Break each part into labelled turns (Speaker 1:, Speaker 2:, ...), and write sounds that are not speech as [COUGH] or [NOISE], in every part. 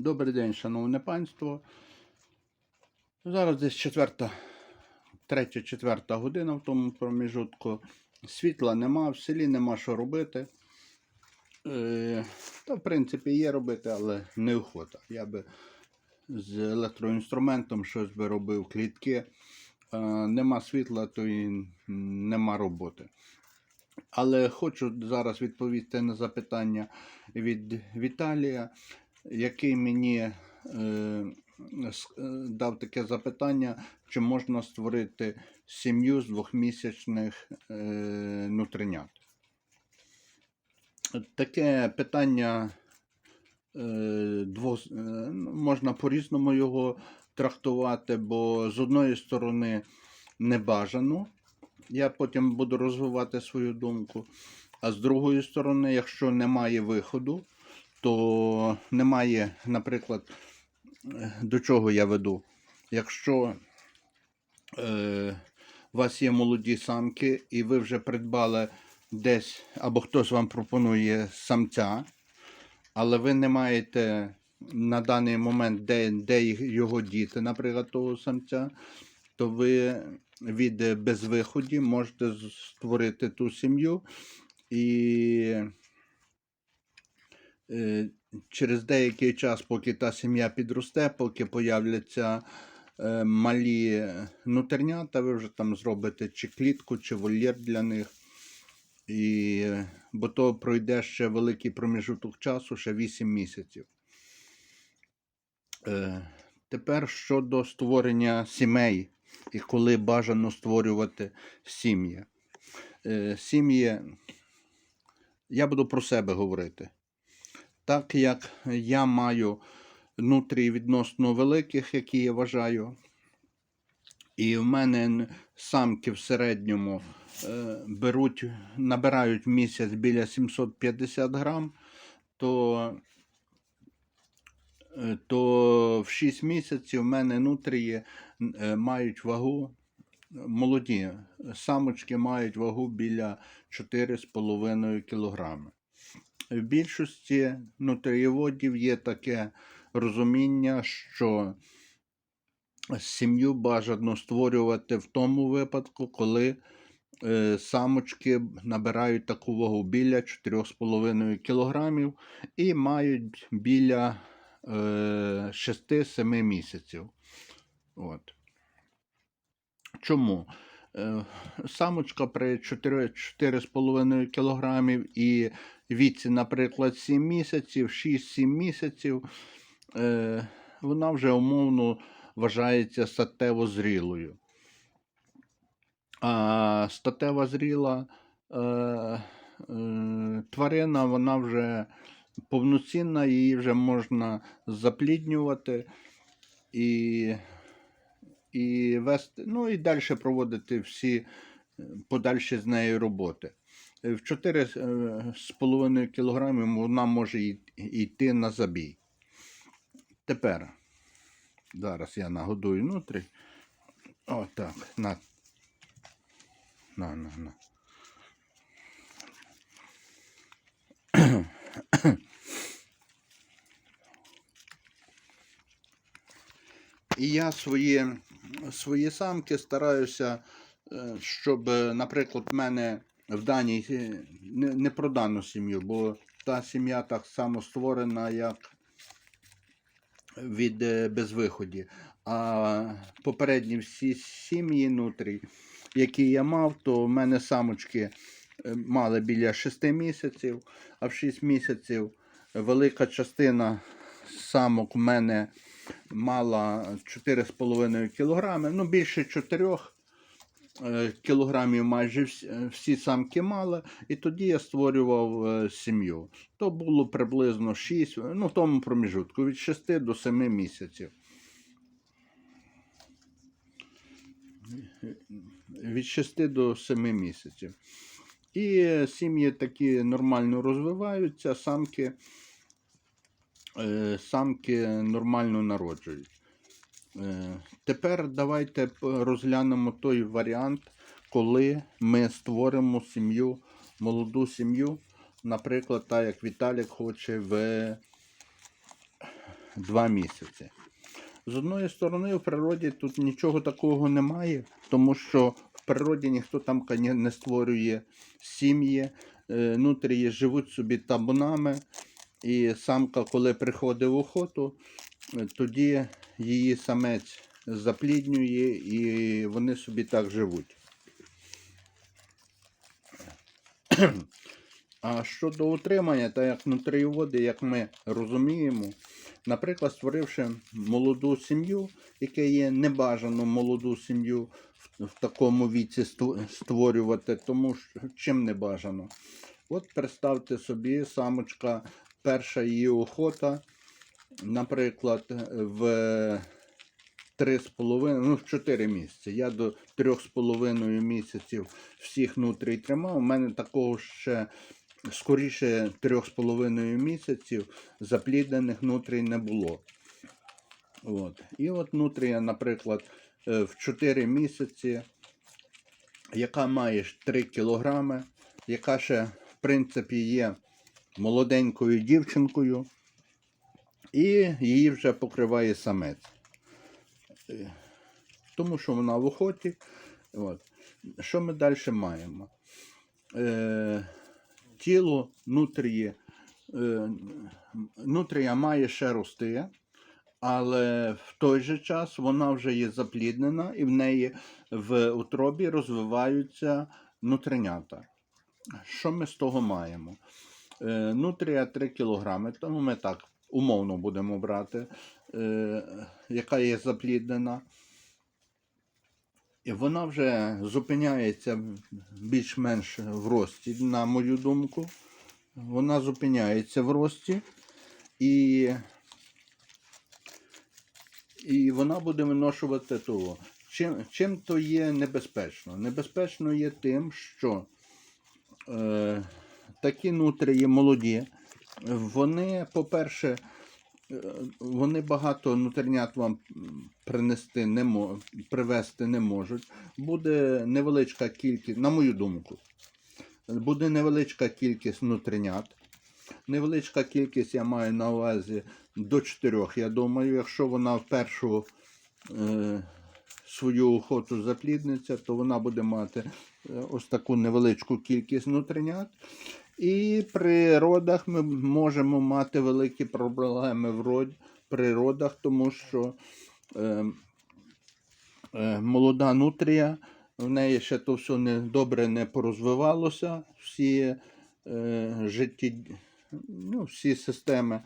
Speaker 1: Добрий день, шановне панство. Зараз десь четверта, третя, четверта година в тому проміжутку. Світла нема, в селі нема що робити. Е, та, в принципі, є робити, але неохота. Я би з електроінструментом щось би робив, клітки. Е, нема світла, то і нема роботи. Але хочу зараз відповісти на запитання від Віталія, який мені е, е, дав таке запитання, чи можна створити сім'ю з двохмісячних е. Таке питання е, дво, ну, можна по-різному його трактувати, бо з одної сторони не бажано. Я потім буду розвивати свою думку. А з другої сторони, якщо немає виходу, то немає, наприклад, до чого я веду. Якщо е, у вас є молоді самки, і ви вже придбали десь, або хтось вам пропонує самця, але ви не маєте на даний момент, де, де його діти, наприклад, того самця, то ви від безвиході можете створити ту сім'ю і через деякий час, поки та сім'я підросте, поки появляться е, малі нутернята, ви вже там зробите чи клітку, чи вольєр для них. І, е, бо то пройде ще великий проміжуток часу, ще 8 місяців. Е, тепер щодо створення сімей і коли бажано створювати сім'ї. Е, сім'ї, я буду про себе говорити. Так як я маю нутрій відносно великих, які я вважаю, і в мене самки в середньому е, беруть, набирають місяць біля 750 грам, то, е, то в 6 місяців в мене нутрії е, мають вагу, молоді самочки мають вагу біля 4,5 кг. В більшості нутрієводів є таке розуміння, що сім'ю бажано створювати в тому випадку, коли е, самочки набирають таку вагу біля 4,5 кг і мають біля е, 6-7 місяців. От. Чому? Е, Самочка при 4 4,5 кг і віці, наприклад, 7 місяців, 6-7 місяців, е, вона вже умовно вважається статево зрілою. А статева зріла е, тварина, вона вже повноцінна, її вже можна запліднювати і, і вести, ну і далі проводити всі е, подальші з нею роботи. Е, В 4,5 кг вона може йти на забій. Тепер, зараз я нагодую внутрі. О, так, на. На, на, на. І я свої, свої самки стараюся, е, щоб, е, наприклад, в мене в даній е, не, про дану сім'ю, бо та сім'я так само створена, як від безвиході. А попередні всі сім'ї нутрій, які я мав, то в мене самочки мали біля 6 місяців, а в 6 місяців велика частина самок в мене мала 4,5 кг, ну більше 4 е, кілограмів майже всі, е, всі самки мали, і тоді я створював е, сім'ю. То було приблизно 6, ну в тому проміжутку від 6 до 7 місяців. Від 6 до 7 місяців. І сім'ї такі нормально розвиваються, самки, самки нормально народжують. Е, Тепер давайте розглянемо той варіант, коли ми створимо сім'ю, молоду сім'ю, наприклад, так як Віталік хоче в 2 місяці. З одної сторони, в природі тут нічого такого немає, тому що в природі ніхто там не створює сім'ї, е, нутрії живуть собі табунами, і самка, коли приходить в охоту, тоді її самець запліднює і вони собі так живуть. [CLEARS THROAT] А щодо утримання, так як нутрієводи, як ми розуміємо, наприклад, створивши молоду сім'ю, яке є небажано молоду сім'ю в такому віці створювати, тому що чим не бажано. От представте собі, самочка, перша її охота, наприклад, в 3,5, ну, в 4 місяці. Я до 3,5 місяців всіх нутрій тримав. У мене такого ще скоріше 3,5 місяців запліднених нутрій не було. От. І от нутрія, наприклад, е, в 4 місяці, яка має 3 кілограми, яка ще, в принципі, є молоденькою дівчинкою, і її вже покриває самець. Е, Тому що вона в охоті. От. Що ми далі маємо? Е, тіло нутрії, е, нутрія має ще рости, але в той же час вона вже є запліднена і в неї в утробі розвиваються нутринята. Що ми з того маємо? Нутрія 3 кг, тому ми так умовно будемо брати, е, яка є запліднена. І вона вже зупиняється більш-менш в рості, на мою думку. Вона зупиняється в рості і, і вона буде виношувати того. Чим, чим то є небезпечно? Небезпечно є тим, що е, такі нутрії молоді, вони, по-перше, е, вони багато нутринят вам принести не мо- привезти не можуть. Буде невеличка кількість, на мою думку, буде невеличка кількість нутринят. Невеличка кількість я маю на увазі до 4, я думаю, якщо вона в першу е, свою охоту заплідниться, то вона буде мати е, ось таку невеличку кількість нутринят. І при родах ми можемо мати великі проблеми в при родах, тому що е, е, молода нутрія, в неї ще то все не, добре не порозвивалося, всі е, житті, ну, всі системи,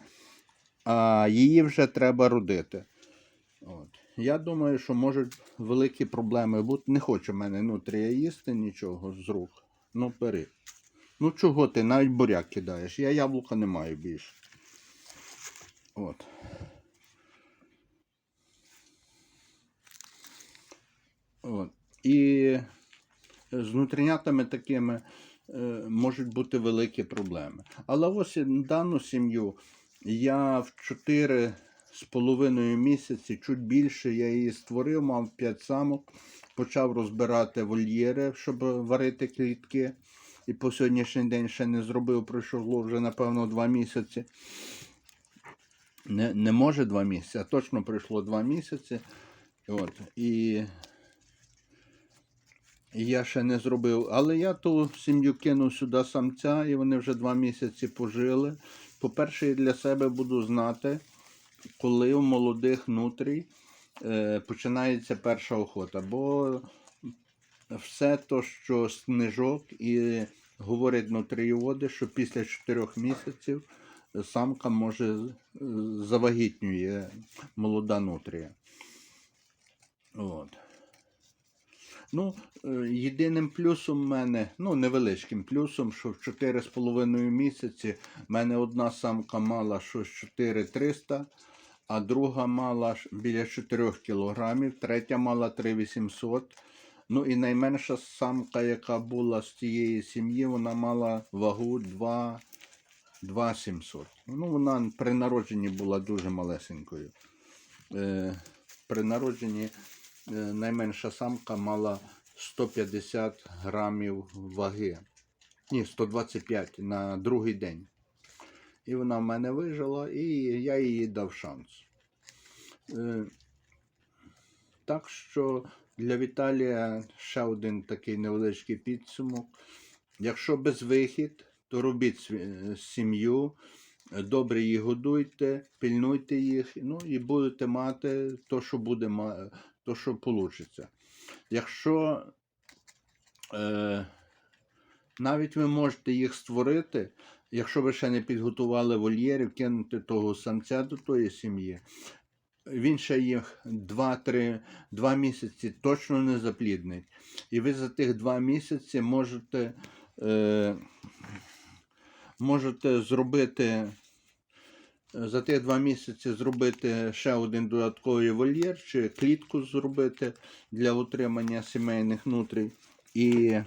Speaker 1: а її вже треба родити. От. Я думаю, що можуть великі проблеми бути. Не хоче в мене нутрія їсти нічого з рук. Ну, бери. Ну чого ти навіть буряк кидаєш? Я яблука не маю більше. От. От. І з нутрінятами такими е, можуть бути великі проблеми. Але ось дану сім'ю я в 4 з половиною місяці, чуть більше я її створив, мав 5 самок, почав розбирати вольєри, щоб варити клітки. І по сьогоднішній день ще не зробив, пройшло вже, напевно, 2 місяці. Не, не може 2 місяці, а точно пройшло 2 місяці. От. І я ще не зробив. Але я ту сім'ю кинув сюди самця, і вони вже два місяці пожили. По-перше, я для себе буду знати, коли у молодих нутрій е, починається перша охота. Бо все то, що з книжок і говорять нутрієводи, що після 4 місяців самка може е, завагітнює молода нутрія. От. Ну, е, єдиним плюсом в мене, ну невеличким плюсом, що в 4,5 місяці в мене одна самка мала щось 4300, а друга мала біля 4 кілограмів, третя мала 3800. Ну і найменша самка, яка була з тієї сім'ї, вона мала вагу 2, 2700. Ну, вона при народженні була дуже малесенькою. Е, при народженні е, найменша самка мала 150 грамів ваги. Ні, 125 на другий день. І вона в мене вижила, і я їй дав шанс. Е, Так що для Віталія ще один такий невеличкий підсумок. Якщо безвихід, то робіть е, сім'ю, добре їх годуйте, пильнуйте їх, ну і будете мати то, що буде, то, що вийде. Якщо е, навіть ви можете їх створити, якщо ви ще не підготували вольєрів, кинути того самця до тої сім'ї, він ще їх 2-3 2 місяці точно не запліднить. І ви за тих 2 місяці можете, е, можете зробити. За тих два місяці зробити ще один додатковий вольєр чи клітку зробити для утримання сімейних нутрій. І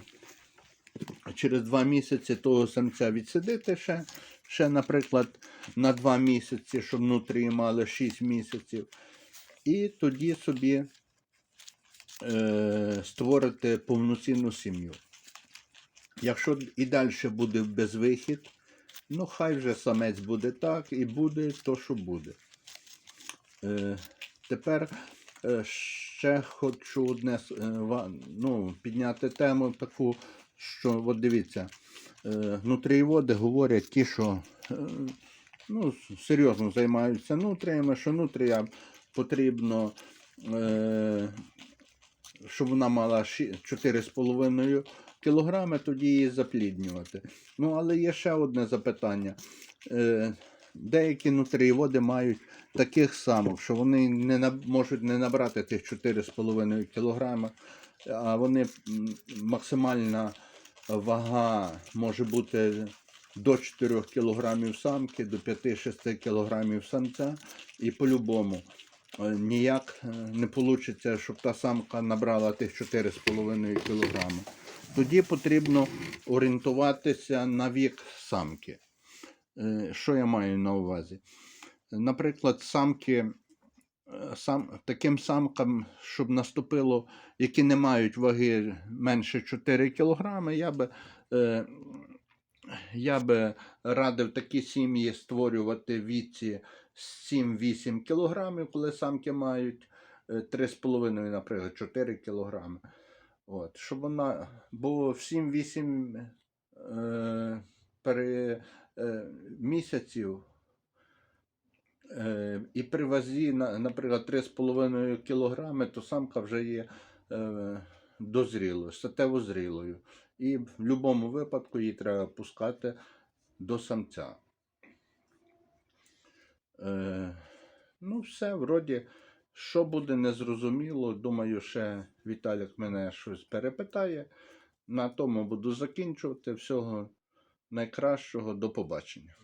Speaker 1: через два місяці того самця відсидити ще, ще, наприклад, на два місяці, щоб нутрії мали 6 місяців. І тоді собі е, створити повноцінну сім'ю. Якщо і далі буде безвихід, ну хай вже самець буде так, і буде то, що буде. Е, тепер е, ще хочу одне е, ну, підняти тему таку, що от дивіться, нутрієводи говорять ті, що е, ну, серйозно займаються нутріями, що нутрія потрібно, е, щоб вона мала 4,5 кілограми, тоді її запліднювати. Ну, але є ще одне запитання. Е, деякі нутрієводи мають таких самих, що вони не наб- можуть не набрати тих 4,5 кг, а вони м, максимальна вага може бути до 4 кг самки, до 5-6 кг самця. І по-любому е, ніяк е, не вийде, щоб та самка набрала тих 4,5 кг. Тоді потрібно орієнтуватися на вік самки. Е, Що я маю на увазі? Наприклад, самки, сам, таким самкам, щоб наступило, які не мають ваги менше 4 кг, я би, е, я би радив такі сім'ї створювати віці 7-8 кг, коли самки мають е, 3,5, наприклад, 4 кг. От, щоб вона, бо в 7-8 е, е, місяців е, і при вазі, на- наприклад, 3,5 кг, то самка вже є е, дозрілою, статево зрілою. І в будь-якому випадку її треба пускати до самця. Е, ну, все, вроді, що буде незрозуміло, думаю, ще Віталік мене щось перепитає. На тому буду закінчувати. Всього найкращого, до побачення.